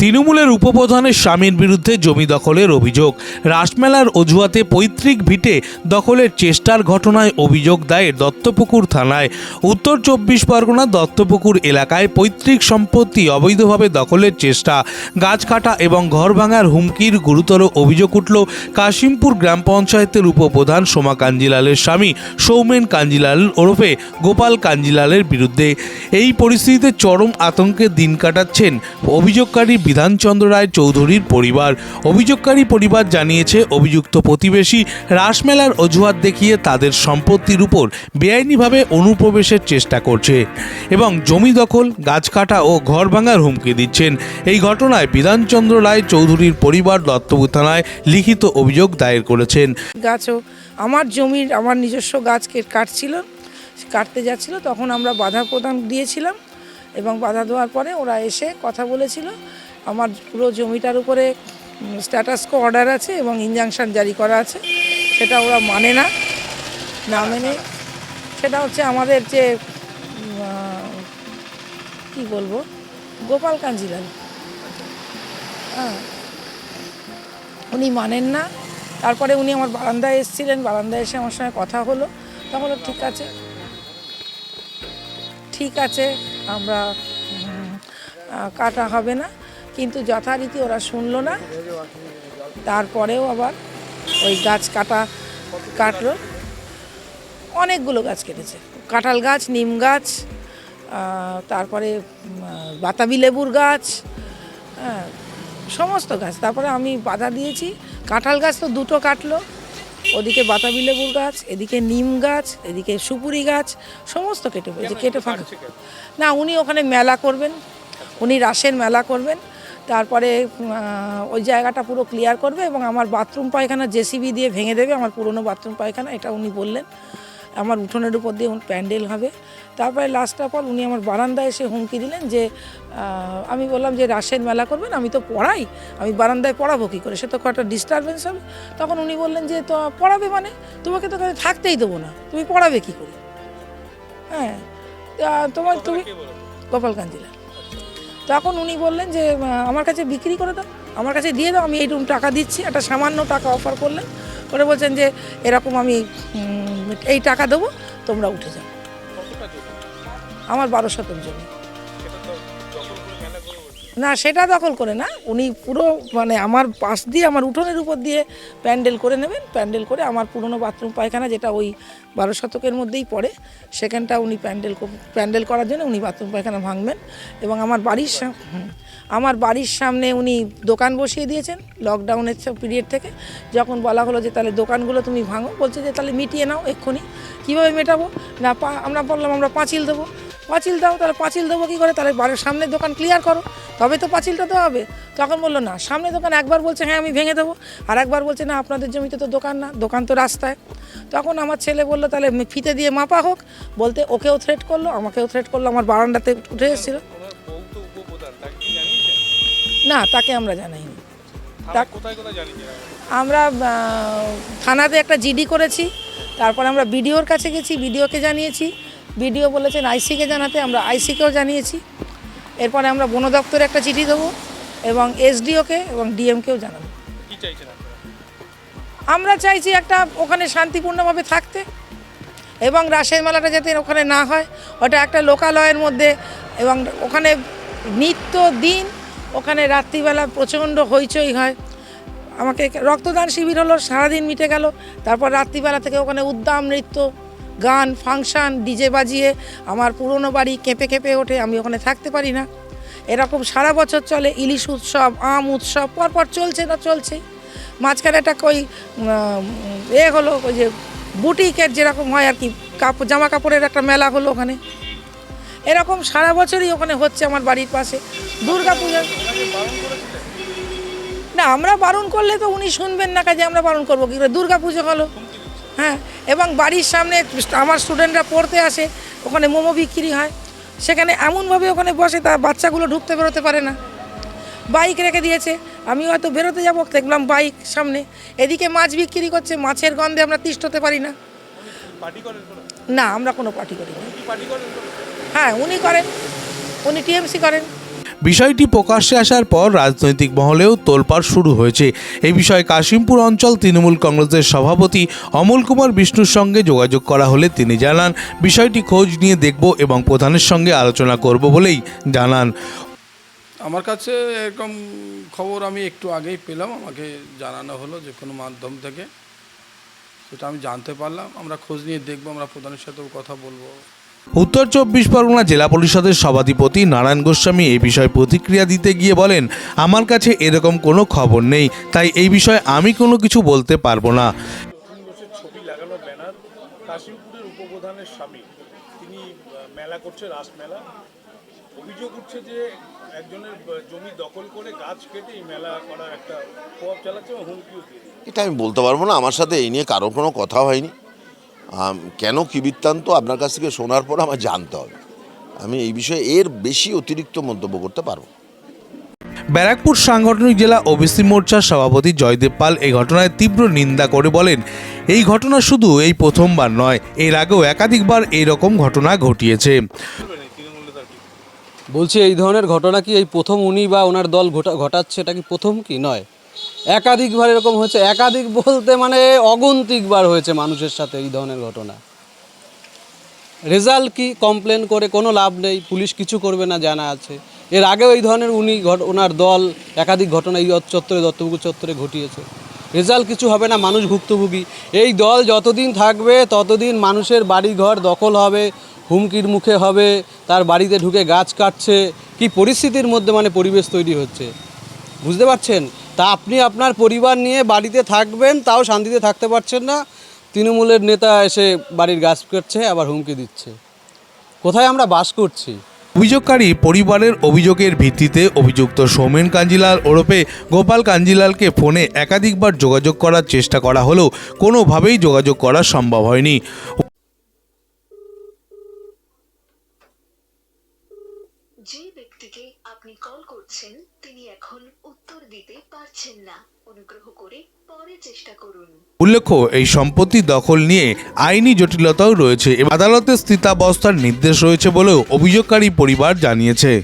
তৃণমূলের উপপ্রধানের স্বামীর বিরুদ্ধে জমি দখলের অভিযোগ। রাসমেলার অজুহাতে পৈতৃক ভিটে দখলের চেষ্টার ঘটনায় অভিযোগ দায়ের দত্তপুকুর থানায়। উত্তর চব্বিশ পরগনা দত্তপুকুর এলাকায় পৈতৃক সম্পত্তি অবৈধভাবে দখলের চেষ্টা। গাছ কাটা এবং ঘর ভাঙার হুমকির গুরুতর অভিযোগ উঠল কাশিমপুর গ্রাম পঞ্চায়েতের উপপ্রধান সোমা কাঞ্জিলালের স্বামী সৌমেন কাঞ্জিলাল ওরফে গোপাল কাঞ্জিলালের বিরুদ্ধে। এই পরিস্থিতিতে চরম আতঙ্কে দিন কাটাচ্ছেন অভিযোগকারী বিধানচন্দ্র রায় চৌধুরীর পরিবার। অভিযোগকারী পরিবার জানিয়েছে, অভিযুক্ত প্রতিবেশী রাসমেলার অজুহাত দেখিয়ে তাদের সম্পত্তির উপর বেআইনিভাবে অনুপ্রবেশের চেষ্টা করছে এবং জমি দখল, গাছ কাটা ও ঘর ভাঙার হুমকি দিচ্ছেন। এই ঘটনায় বিধানচন্দ্র রায় চৌধুরীর পরিবার দত্তপুর থানায় লিখিত অভিযোগ দায়ের করেছেন। গাছও, আমার জমির, আমার নিজস্ব গাছকে কাটছিল, কাটতে যাচ্ছিল, তখন আমরা বাধা প্রদান দিয়েছিলাম এবং বাধা দেওয়ার পরে ওরা এসে কথা বলেছিল। আমার পুরো জমিটার উপরে স্ট্যাটাসকো অর্ডার আছে এবং ইনজাংশন জারি করা আছে। সেটা ওরা মানে না না মেনে। সেটা হচ্ছে আমাদের যে কি বলব? গোপাল কাঞ্জিলাল। হ্যাঁ। উনি মানেন না। তারপরে উনি আমার বারান্দায় এসেছিলেন। বারান্দায় এসে আমার সঙ্গে কথা হলো। তখন ঠিক আছে? ঠিক আছে, আমরা কাটা হবে না। কিন্তু যথারীতি ওরা শুনলো না। তারপরেও আবার ওই গাছ কাটা কাটলো। অনেকগুলো গাছ কেটেছে। কাঁঠাল গাছ নিম গাছ তারপরে বাতাবি লেবুর গাছ হ্যাঁ সমস্ত গাছ। তারপরে আমি বাধা দিয়েছি। কাঁঠাল গাছ তো দুটো কাটলো। ওদিকে বাতাবি লেবুর গাছ এদিকে নিম গাছ এদিকে সুপুরি গাছ সমস্ত কেটে ফেলেছে কেটে ফাঁকা। না উনি ওখানে মেলা করবেন। উনি রাসের মেলা করবেন। তারপরে ওই জায়গাটা পুরো ক্লিয়ার করবে এবং আমার বাথরুম পায়খানা জেসিবি দিয়ে ভেঙে দেবে আমার পুরনো বাথরুম পায়খানা এটা উনি বললেন। আমার উঠোনের উপর দিয়ে উনি প্যান্ডেল হবে। তারপরে লাস্ট অফ অল উনি আমার বারান্দায় এসে হুমকি দিলেন যে আমি বললাম যে রাসের মেলা করবেন আমি তো পড়াই আমি বারান্দায় পড়াবো কী করে? সে তো একটা ডিস্টারবেন্স হবে। তখন উনি বললেন যে তো পড়াবে মানে? তোমাকে তো থাকতেই দেবো না তুমি পড়াবে কী করে? হ্যাঁ তোমার তুমি গোপাল কাঞ্জিলা তখন উনি বললেন যে আমার কাছে বিক্রি করে দাও, আমার কাছে দিয়ে দাও, আমি এইরকম টাকা দিচ্ছি। একটা সামান্য টাকা অফার করলেন। করে বলছেন যে, এরকম আমি এই টাকা দেবো, তোমরা উঠে যাও। আমার বারো শতক জমি। না, সেটা দখল করে না। উনি পুরো মানে আমার পাশ দিয়ে, আমার উঠোনের উপর দিয়ে প্যান্ডেল করে নেবেন। প্যান্ডেল করে আমার পুরনো বাথরুম পায়খানা, যেটা ওই বারো শতকের মধ্যেই পড়ে, সেখানটা উনি প্যান্ডেল প্যান্ডেল করার জন্য উনি বাথরুম পায়খানা ভাঙবেন। এবং আমার বাড়ির আমার বাড়ির সামনে উনি দোকান বসিয়ে দিয়েছেন লকডাউনের পিরিয়ড থেকে। যখন বলা হলো যে, তাহলে দোকানগুলো তুমি ভাঙো, বলছে যে, তাহলে মিটিয়ে নাও এক্ষুনি। কীভাবে মেটাবো? না আমরা বললাম, আমরা পাঁচিল দেবো পাঁচিল দাও তাহলে পাঁচিল দেবো কী করে? তাহলে বাড়ির সামনে দোকান ক্লিয়ার করো। তবে তো পাঁচিলটা দেওয়া হবে। তখন বলল না সামনে দোকান একবার বলছে হ্যাঁ আমি ভেঙে দেবো। আর একবার বলছে না আপনাদের জমিতে তো দোকান না দোকান তো রাস্তায়। তখন আমার ছেলে বলল তাহলে ফিতে দিয়ে মাপা হোক। বলতে ওকেও থ্রেট করল আমাকেও থ্রেট করল আমার বারান্দাতে উঠে এসেছিল। না তাকে আমরা জানাইনি। আমরা থানাতে একটা জিডি করেছি। তারপরে আমরা বিডিওর কাছে গেছি বিডিওকে জানিয়েছি। বিডিও বলেছেন আইসিকে জানাতে আমরা আইসিকেও জানিয়েছি। এরপরে আমরা বন দপ্তরে একটা চিঠি দেবো এবং এসডিওকে এবং ডিএমকেও জানাব। আমরা চাইছি একটা ওখানে শান্তিপূর্ণভাবে থাকতে এবং রাসের মেলাটা যাতে ওখানে না হয় ওটা একটা লোকালয়ের মধ্যে এবং ওখানে নিত্য দিন ওখানে রাত্রিবেলা প্রচণ্ড হইচই হয়। আমাকে রক্তদান শিবির হলো সারাদিন মিটে গেল তারপর রাত্রিবেলা থেকে ওখানে উদ্দাম নৃত্য গান, ফাংশন, ডিজে বাজিয়ে আমার পুরনো বাড়ি কেঁপে কেঁপে ওঠে, আমি ওখানে থাকতে পারি না। এরকম সারা বছর চলে ইলিশ উৎসব, আম উৎসব, পরপর চলছে না চলছে। মাঝখানে একটা ওই এ হলো, ওই যে বুটিকের যেরকম হয় আর কি কাপড় জামা কাপড়ের একটা মেলা হলো ওখানে। এরকম সারা বছরই ওখানে হচ্ছে আমার বাড়ির পাশে। দুর্গা পূজা। না, আমরা বারণ করলে তো উনি শুনবেন না, কাজে আমরা বারণ করব কী দুর্গা পুজো হলো। হ্যাঁ এবং বাড়ির সামনে আমার স্টুডেন্টরা পড়তে আসে ওখানে মোমো বিক্রি হয়। সেখানে এমনভাবে ওখানে বসে তা বাচ্চাগুলো ঢুকতে বেরোতে পারে না। বাইক রেখে দিয়েছে আমি হয়তো বেরোতে যাব দেখলাম বাইক সামনে। এদিকে মাছ বিক্রি করছে মাছের গন্ধে আমরা তিষ্ঠ হতে পারি না। না আমরা কোনো পার্টি করি না। হ্যাঁ উনি করেন উনি টিএমসি করেন। বিষয়টি প্রকাশ্যে আসার পর রাজনৈতিক মহলেও তোলপাড় শুরু হয়েছে। এই বিষয়ে কাশিমপুর অঞ্চল তৃণমূল কংগ্রেসের সভাপতি অমল কুমার বিষ্ণুর সঙ্গে যোগাযোগ করা হলে তিনি জানান, বিষয়টি খোঁজ নিয়ে দেখব এবং প্রধানের সঙ্গে আলোচনা করব বলেই জানান। আমার কাছে এরকম খবর আমি একটু আগেই পেলাম। আমাকে জানানো হলো যে কোনো মাধ্যম থেকে। সেটা আমি জানতে পারলাম। আমরা খোঁজ নিয়ে দেখব, আমরা প্রধানের সাথেও কথা বলব। উত্তর চব্বিশ পরগনা জেলা পরিষদের সভাধিপতি নারায়ণ গোস্বামী এই বিষয়ে প্রতিক্রিয়া দিতে গিয়ে বলেন আমার কাছে এরকম কোনো খবর নেই তাই এই বিষয়ে আমি কোনো কিছু বলতে পারব না। ছবি লাগানো ব্যানার কাশিমপুরের উপপ্রধানের স্বামী। তিনি মেলা করছে রাসমেলা অভিযোগ উঠছে যে একজনের জমি দখল করে গাছ কেটে এই মেলা করার একটা প্রভাব চালাচ্ছে এবং হুমকিও এটা আমি বলতে পারব না আমার সাথে এই নিয়ে কারও কোনো কথা হয়নি। কেন কী বৃত্তান্ত? আপনার কাছ থেকে শোনার পর আমার জানতে হবে। আমি এই বিষয়ে এর বেশি অতিরিক্ত মন্তব্য করতে পারব। ব্যারাকপুর সাংগঠনিক জেলা ওবিসি মোর্চার সভাপতি জয়দেব পাল এই ঘটনায় তীব্র নিন্দা করে বলেন এই ঘটনা শুধু এই প্রথমবার নয় এর আগেও একাধিকবার এই রকম ঘটনা ঘটিয়েছে। বলছি এই ধরনের ঘটনা কি এই প্রথম উনি বা ওনার দল ঘটা ঘটাচ্ছে? এটা কি প্রথম কি নয়? একাধিকবার এরকম হয়েছে, একাধিক বলতে মানে অগন্তিকবার হয়েছে মানুষের সাথে এই ধরনের ঘটনা। রেজাল্ট কি কমপ্লেন করে কোনো লাভ নেই, পুলিশ কিছু করবে না জানা আছে। এর আগেও এই ধরনের উনি ওনার দল, একাধিক ঘটনা এই চত্বরে দত্তপুকুর চত্বরে ঘটিয়েছে। রেজাল্ট কিছু হবে না, মানুষ ভুক্তভোগী। এই দল যতদিন থাকবে, ততদিন মানুষের বাড়ি ঘর দখল হবে, হুমকির মুখে হবে, তার বাড়িতে ঢুকে গাছ কাটছে। কি পরিস্থিতির মধ্যে মানে পরিবেশ তৈরি হচ্ছে? বুঝতে পারছেন? তা আপনি আপনার পরিবার নিয়ে বাড়িতে থাকবেন, তাও শান্তিতে থাকতে পারছেন না। তৃণমূলের নেতা এসে বাড়ির গাছ করছে আবার হুমকি দিচ্ছে। কোথায় আমরা বাস করছি? অভিযোগকারী পরিবারের অভিযোগের ভিত্তিতে অভিযুক্ত সৌমেন কাঞ্জিলাল ওরফে গোপাল কাঞ্জিলালকে ফোনে একাধিকবার যোগাযোগ করার চেষ্টা করা হলেও কোনোভাবেই যোগাযোগ করা সম্ভব হয়নি যে ব্যক্তিকে আপনি কল এখন উত্তর দিতে পারছেন না। অনুগ্রহ করে পরে চেষ্টা করুন। উল্লেখ্য, এই সম্পত্তি দখল নিয়ে আইনি জটিলতাও রয়েছে। আদালতের স্থিতাবস্থার নির্দেশ রয়েছে বলেও অভিযোগকারী পরিবার জানিয়েছে।